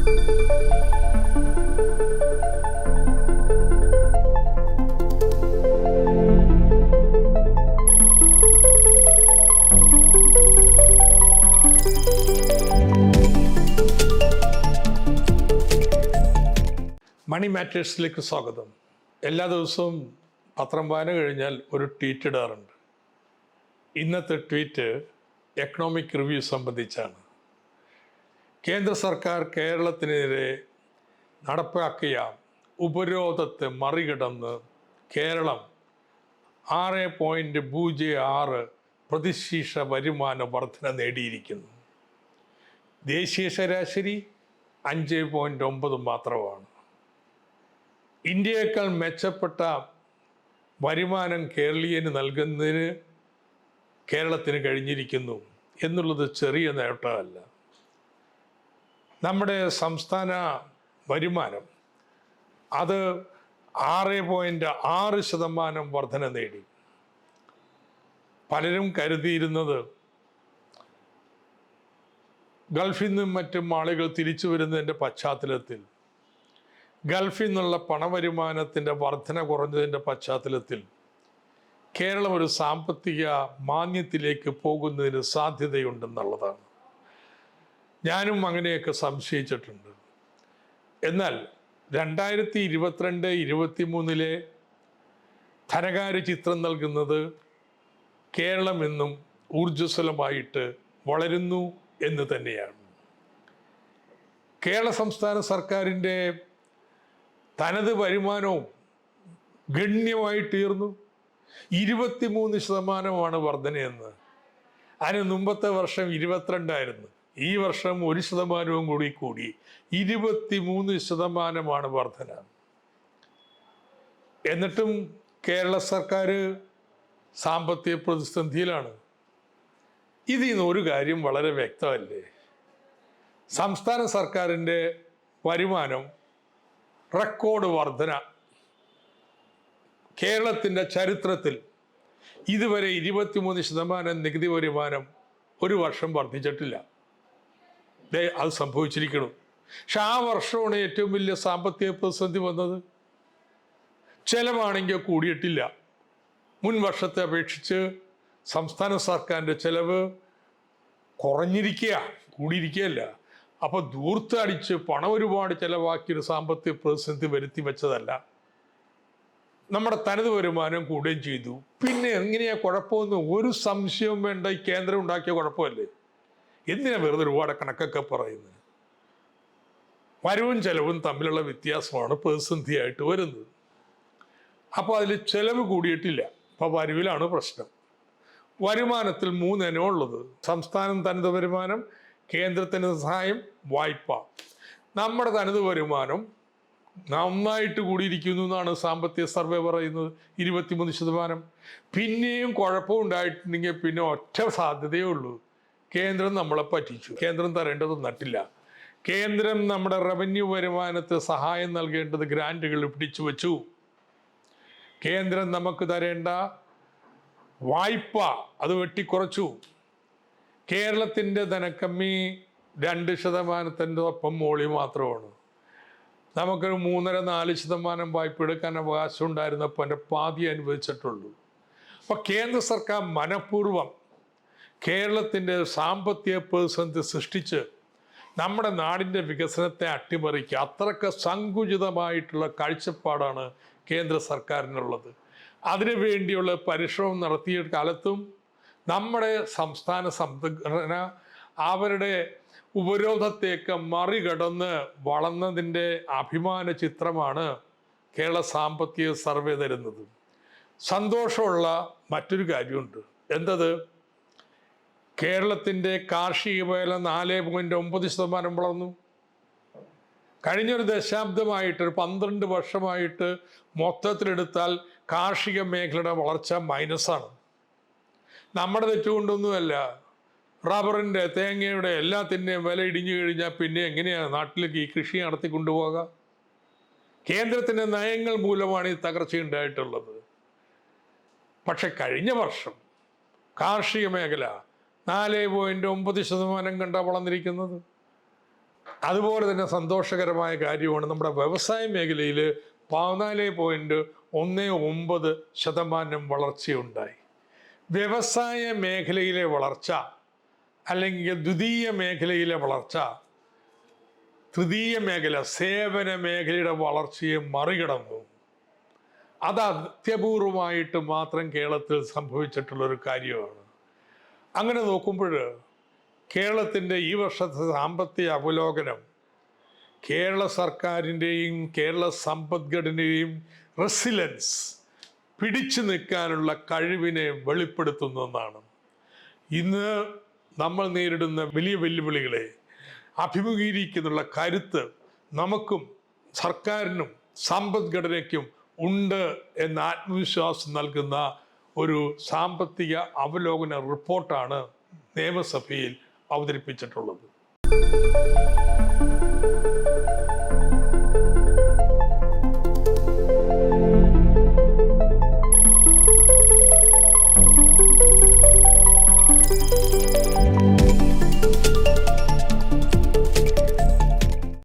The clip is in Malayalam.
മണി മാറ്റേഴ്സിലേക്ക് സ്വാഗതം. എല്ലാ ദിവസവും പത്രം വായന കഴിഞ്ഞാൽ ഒരു ട്വീറ്റ് ഇടാറുണ്ട്. ഇന്നത്തെ ട്വീറ്റ് എക്കണോമിക് റിവ്യൂ സംബന്ധിച്ചാണ്. കേന്ദ്ര സർക്കാർ കേരളത്തിനെതിരെ നടപ്പാക്കിയ ഉപരോധത്തെ മറികടന്ന് കേരളം ആറ് പോയിന്റ് പൂജ്യം ആറ് പ്രതിശീർഷ വരുമാന വർധന നേടിയിരിക്കുന്നു. ദേശീയ ശരാശരി അഞ്ച് പോയിന്റ് ഒമ്പത് മാത്രമാണ്. ഇന്ത്യയേക്കാൾ മെച്ചപ്പെട്ട വരുമാനം കേരളീയന് നൽകുന്നതിന് കേരളത്തിന് കഴിഞ്ഞിരിക്കുന്നു എന്നുള്ളത് ചെറിയ നേട്ടമല്ല. നമ്മുടെ സംസ്ഥാന വരുമാനം അത് ആറ് പോയിന്റ് ആറ് ശതമാനം വർധന നേടി. പലരും കരുതിയിരുന്നത് ഗൾഫിൽ നിന്നും മറ്റും ആളുകൾ തിരിച്ചു വരുന്നതിന്റെ പശ്ചാത്തലത്തിൽ ഗൾഫിൽ നിന്നുള്ള പണവരുമാനത്തിന്റെ വർധന കുറഞ്ഞതിന്റെ പശ്ചാത്തലത്തിൽ കേരളം ഒരു സാമ്പത്തിക മാന്യത്തിലേക്ക് പോകുന്നതിന് സാധ്യതയുണ്ടെന്നുള്ളതാണ്. ഞാനും അങ്ങനെയൊക്കെ സംശയിച്ചിട്ടുണ്ട്. എന്നാൽ രണ്ടായിരത്തി ഇരുപത്തിരണ്ട് ഇരുപത്തി മൂന്നിലെ ധനകാര്യ ചിത്രം നൽകുന്നത് കേരളം എന്നും ഊർജസ്വലമായിട്ട് വളരുന്നു എന്ന് തന്നെയാണ്. കേരള സംസ്ഥാന സർക്കാരിന്റെ തനത് വരുമാനവും ഗണ്യമായി തീർന്നു. ഇരുപത്തിമൂന്ന് ശതമാനമാണ് വർധനയെന്ന്. അതിന് മുമ്പത്തെ വർഷം ഇരുപത്തിരണ്ടായിരുന്നു. ഈ വർഷം ഒരു ശതമാനവും കൂടി കൂടി. ഇരുപത്തി മൂന്ന് ശതമാനമാണ് വർധന. എന്നിട്ടും കേരള സർക്കാർ സാമ്പത്തിക പ്രതിസന്ധിയിലാണ്. ഇതിൽ നിന്ന് ഒരു കാര്യം വളരെ വ്യക്തമല്ലേ? സംസ്ഥാന സർക്കാരിന്റെ വരുമാനം റെക്കോർഡ് വർധന. കേരളത്തിന്റെ ചരിത്രത്തിൽ ഇതുവരെ ഇരുപത്തിമൂന്ന് ശതമാനം നികുതി വരുമാനം ഒരു വർഷം വർദ്ധിച്ചിട്ടില്ല. ദേ അത് സംഭവിച്ചിരിക്കണം. പക്ഷെ ആ വർഷമാണ് ഏറ്റവും വലിയ സാമ്പത്തിക പ്രതിസന്ധി വന്നത്. ചെലവാണെങ്കിൽ കൂടിയിട്ടില്ല. മുൻ വർഷത്തെ അപേക്ഷിച്ച് സംസ്ഥാന സർക്കാരിന്റെ ചെലവ് കുറഞ്ഞിരിക്കുക കൂടിയിരിക്കുകയല്ല അപ്പോൾ ദൂർത്തടിച്ച് പണം ഒരുപാട് ചെലവാക്കിയൊരു സാമ്പത്തിക പ്രതിസന്ധി വരുത്തി വെച്ചതല്ല. നമ്മുടെ തനത് വരുമാനം കൂടുകയും ചെയ്തു. പിന്നെ എങ്ങനെയാ കുഴപ്പമൊന്നും ഒരു സംശയവും വേണ്ട ഈ കേന്ദ്രം ഉണ്ടാക്കിയ കുഴപ്പമല്ലേ? എന്തിനാ വെറുതെ ഒരുപാട് കണക്കൊക്കെ പറയുന്നത്? വരവും ചെലവും തമ്മിലുള്ള വ്യത്യാസമാണ് പ്രതിസന്ധിയായിട്ട് വരുന്നത്. അപ്പോൾ അതിൽ ചെലവ് കൂടിയിട്ടില്ല. അപ്പോൾ വരവിലാണ് പ്രശ്നം. വരുമാനത്തിൽ മൂന്നിനം ഉള്ളത്. സംസ്ഥാനം തനത് വരുമാനം കേന്ദ്രത്തിന് സഹായം വായ്പ. നമ്മുടെ തനത് വരുമാനം നന്നായിട്ട് കൂടിയിരിക്കുന്നു എന്നാണ് സാമ്പത്തിക സർവേ പറയുന്നത്. ഇരുപത്തിമൂന്ന് ശതമാനം. പിന്നെയും കുഴപ്പമുണ്ടായിട്ടുണ്ടെങ്കിൽ പിന്നെ ഒറ്റ സാധ്യതയേ ഉള്ളൂ. കേന്ദ്രം നമ്മളെ പറ്റിച്ചു. കേന്ദ്രം തരേണ്ടത് നട്ടില്ല. കേന്ദ്രം നമ്മുടെ റവന്യൂ വരുമാനത്തെ സഹായം നൽകേണ്ടത് ഗ്രാന്റുകൾ പിടിച്ചു വച്ചു. കേന്ദ്രം നമുക്ക് തരേണ്ട വായ്പ അത് വെട്ടിക്കുറച്ചു. കേരളത്തിന്റെ ധനക്കമ്മി രണ്ട് ശതമാനത്തിന്റെ ഒപ്പം മോളി മാത്രമാണ്. നമുക്കൊരു മൂന്നര നാല് ശതമാനം വായ്പ എടുക്കാൻ അവകാശം ഉണ്ടായിരുന്നപ്പോൾ എന്റെ പാതി അനുവദിച്ചിട്ടുള്ളൂ. അപ്പോൾ കേന്ദ്ര സർക്കാർ മനഃപൂർവം കേരളത്തിന്റെ സാമ്പത്തിക പ്രതിസന്ധി സൃഷ്ടിച്ച് നമ്മുടെ നാടിന്റെ വികസനത്തെ അട്ടിമറിക്കുക. അത്രയ്ക്ക് സങ്കുചിതമായിട്ടുള്ള കാഴ്ചപ്പാടാണ് കേന്ദ്ര സർക്കാരിനുള്ളത്. അതിനു വേണ്ടിയുള്ള പരിശ്രമം നടത്തിയ കാലത്തും നമ്മുടെ സംസ്ഥാന സംഘടന അവരുടെ ഉപരോധത്തേക്ക് മറികടന്ന് വളർന്നതിന്റെ അഭിമാന ചിത്രമാണ് കേരള സാമ്പത്തിക സർവേ തരുന്നത്. സന്തോഷമുള്ള മറ്റൊരു കാര്യമുണ്ട്. എന്തത്? കേരളത്തിന്റെ കാർഷിക മേഖല നാല് പോയിന്റ് ഒമ്പത് ശതമാനം വളർന്നു. കഴിഞ്ഞൊരു ദശാബ്ദമായിട്ട് ഒരു പന്ത്രണ്ട് വർഷമായിട്ട് മൊത്തത്തിലെടുത്താൽ കാർഷിക മേഖലയുടെ വളർച്ച മൈനസാണ്. നമ്മുടെ തെറ്റുകൊണ്ടൊന്നുമല്ല റബ്ബറിന്റെ തേങ്ങയുടെ എല്ലാത്തിന്റെയും വില ഇടിഞ്ഞു കഴിഞ്ഞാൽ പിന്നെ എങ്ങനെയാണ് നാട്ടിലേക്ക് ഈ കൃഷി നടത്തി കൊണ്ടുപോകുക കേന്ദ്രത്തിന്റെ നയങ്ങൾ മൂലമാണ് ഈ തകർച്ച ഉണ്ടായിട്ടുള്ളത്. പക്ഷെ കഴിഞ്ഞ വർഷം കാർഷിക മേഖല നാല് പോയിന്റ് ഒമ്പത് ശതമാനം കണ്ട വളർന്നിരിക്കുന്നത്. അതുപോലെ തന്നെ സന്തോഷകരമായ കാര്യമാണ് നമ്മുടെ വ്യവസായ മേഖലയിൽ പതിനാല് പോയിന്റ് ഒന്ന് ഒമ്പത് ശതമാനം വളർച്ചയുണ്ടായി. വ്യവസായ മേഖലയിലെ വളർച്ച അല്ലെങ്കിൽ ദ്വിതീയ മേഖലയിലെ വളർച്ച തൃതീയ മേഖല സേവന മേഖലയുടെ വളർച്ചയെ മറികടന്നു. അത് അത്യപൂർവമായിട്ട് മാത്രം കേരളത്തിൽ സംഭവിച്ചിട്ടുള്ളൊരു കാര്യമാണ്. അങ്ങനെ നോക്കുമ്പോൾ കേരളത്തിന്റെ ഈ വർഷത്തെ സാമ്പത്തിക അവലോകനം കേരള സർക്കാരിന്റെയും കേരള സമ്പദ്ഘടനയും റെസിലൻസ് പിടിച്ചു നിൽക്കാനുള്ള കഴിവിനെ വെളിപ്പെടുത്തുന്നതാണ് ഇന്ന് നമ്മൾ നേരിടുന്ന വലിയ വെല്ലുവിളികളെ അഭിമുഖീകരിക്കുന്നുള്ള കരുത്ത് നമുക്കും സർക്കാരിനും സമ്പദ്ഘടനയ്ക്കും ഉണ്ട് എന്ന ആത്മവിശ്വാസം നൽകുന്ന ഒരു സാമ്പത്തിക അവലോകന റിപ്പോർട്ടാണ് നിയമസഭയിൽ അവതരിപ്പിച്ചിട്ടുള്ളത്.